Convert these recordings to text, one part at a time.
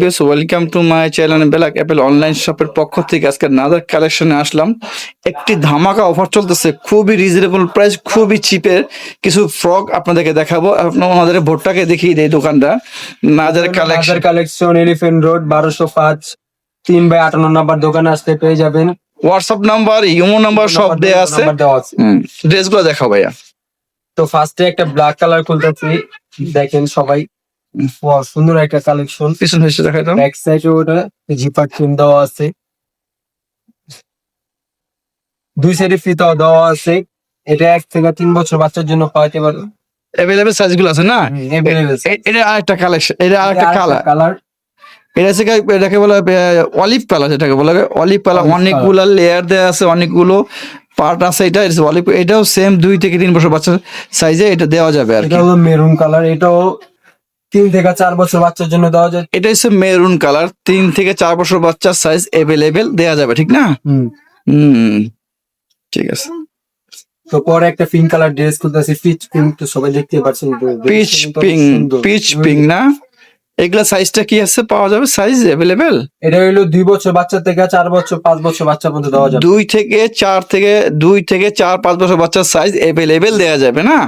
Base welcome to my channel black apple online শপের পক্ষ থেকে আজকে নাদার কালেকশনে আসলাম। একটি ধামাকা অফার চলতেছে খুবই রিজনেবল প্রাইস খুবই চিপের কিছু ফ্রক আপনাদেরকে দেখাবো। আপনার ওনাদের ভোটটাকে দেখিয়ে দেয় দোকানটা। নাদার কালেকশন কালেকশন এলিফেন্ট রোড বারোশো পাঁচ তিন বাই আটান্ন নাম্বার দোকানে আসতে পেয়ে যাবেন। হোয়াটসঅ্যাপ নাম্বার ইমো নাম্বার সব দেওয়া আছে। ড্রেসগুলো দেখাও ভাইয়া। তো ফার্স্টে একটা ব্ল্যাক কালার খুলতেছি। দেখেন সবাই। সুন্দর একটা কালেকশন পিছন হয়েছে দেখাই দাও। ব্যাক সাইডে ওটা জিপার ট্রিম দেওয়া আছে। দুই সাইডে ফিতাও দেওয়া আছে। এটা এক থেকে তিন বছর বাচ্চার জন্য পাইতে পারো অ্যাভেলেবেল সাইজগুলো আছে না? এটা আরেকটা কালেকশন এটা আরেকটা কালার কালার এটা হচ্ছে এটাকে বলা অলিভ কালার যেটাকে বলা। অলিভ কালার অনেকগুলো লেয়ার দেওয়া আছে অনেকগুলো পার্ট আছে। এটা অলিভ এটাও সেম দুই থেকে তিন বছর বাচ্চার সাইজে এটা দেওয়া যাবে আর কি। এটা হলো মেরুন কালার এটাও তিন থেকে চার বছর বাচ্চার জন্য দেওয়া যায়। এটা হচ্ছে মেরুন কালার। তিন থেকে চার বছর বাচ্চার সাইজ এভেলেবেল দেওয়া যাবে ঠিক না? হুম। ঠিক আছে। তো পরে একটা পিঙ্ক কালার ড্রেস খুলতেছি পিচ পিঙ্ক তো সবাই দেখতে পাচ্ছেন পিচ পিং পিচ পিং না? এগুলা সাইজটা কি আছে? পাওয়া যাবে সাইজ এভেলেবেল এটা হলো দুই বছর বাচ্চা থেকে চার বছর পাঁচ বছর বাচ্চা পর্যন্ত দেওয়া যাবে। দুই থেকে চার থেকে দুই থেকে চার পাঁচ বছর বাচ্চার সাইজ এভেলেবেল দেওয়া যাবে না?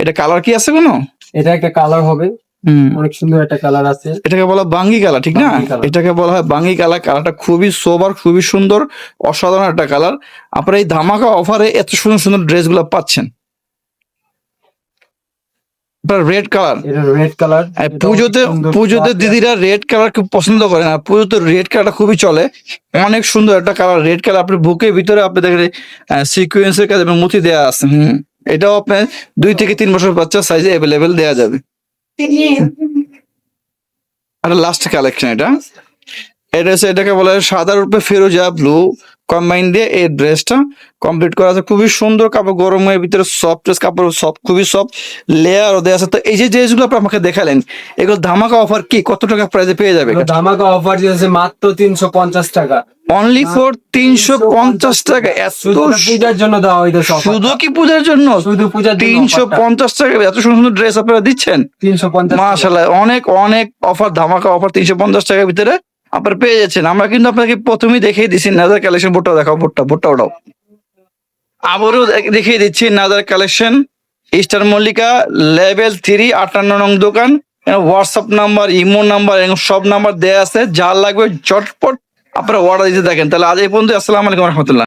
এটা কালার কি আছে কোনো? এটা একটা কালার হবে। অনেক সুন্দর একটা কালার আছে। এটাকে বলা বাঙ্গি কালার ঠিক না? এটাকে বলা হয় বাঙ্গি কালার। কালারটা খুবই সোবার খুবই সুন্দর অসাধারণ একটা কালার আপনারা এই ধামাকা অফারে এত সুন্দর সুন্দর ড্রেসগুলো পাচ্ছেন। রেড কালার রেড কালার পুজোতে পুজোতে দিদিরা রেড কালার খুব পছন্দ করেন আর পুজোতে রেড কালারটা খুবই চলে। অনেক সুন্দর একটা কালার রেড কালার আপনি বুকের ভিতরে আপনি দেখেন সিকুয়েন্সের কাছে এবং মুতি দেওয়া আছে। হুম। এটাও আপনার দুই থেকে তিন বছর বাচ্চার সাইজে অ্যাভেলেবেল দেওয়া যাবে। আর লাস্ট কালেকশন এটা। এটা এটাকে বলে সাদা রূপে ফেরোজা ব্লু কম্বাইন দিয়ে এই ড্রেসটা কমপ্লিট করা আছে। খুবই সুন্দর কাপড় গরমের ভিতরে সফট ড্রেস কাপড় সফট খুবই সফট লেয়ার দেওয়া আছে। তো এই যে ড্রেসগুলো আপনি আমাকে দেখালেন এগুলো ধামাকা অফার কি? কত টাকা প্রাইসে পেয়ে যাবে ধামাকা অফার দিয়েছে মাত্র তিনশো পঞ্চাশ টাকা। অনলি ফর তিনশো পঞ্চাশ টাকা। পূজার জন্য দেওয়া হইতেছে শুধু কি পূজার জন্য? শুধু পূজার তিনশো পঞ্চাশ টাকা। এত সুন্দর সুন্দর ড্রেস আপনারা দিচ্ছেন? তিনশো পঞ্চাশ মাশাল্লাহ অনেক অনেক অফার ধামাকা অফার তিনশো পঞ্চাশ টাকার ভিতরে। আপনারা পেয়ে যাচ্ছেন। আমরা কিন্তু আপনাকে প্রথমেই দেখিয়ে দিচ্ছি নাজার কালেকশন বোর্ডটা দেখাও, বোর্ডটা বোর্ডটা ওটাও আবারও দেখ- দেখিয়ে দিচ্ছি Nazar collection Eastern Mallika level three আটান্ন নং দোকান। হোয়াটসঅ্যাপ নাম্বার ইমো নাম্বার এবং সব নাম্বার দেওয়া আছে। যা লাগবে চটপট আপনারা অর্ডার দিতে থাকেন। তাহলে আজ এই পর্যন্ত আসসালামু আলাইকুম রহমতুল্লাহ।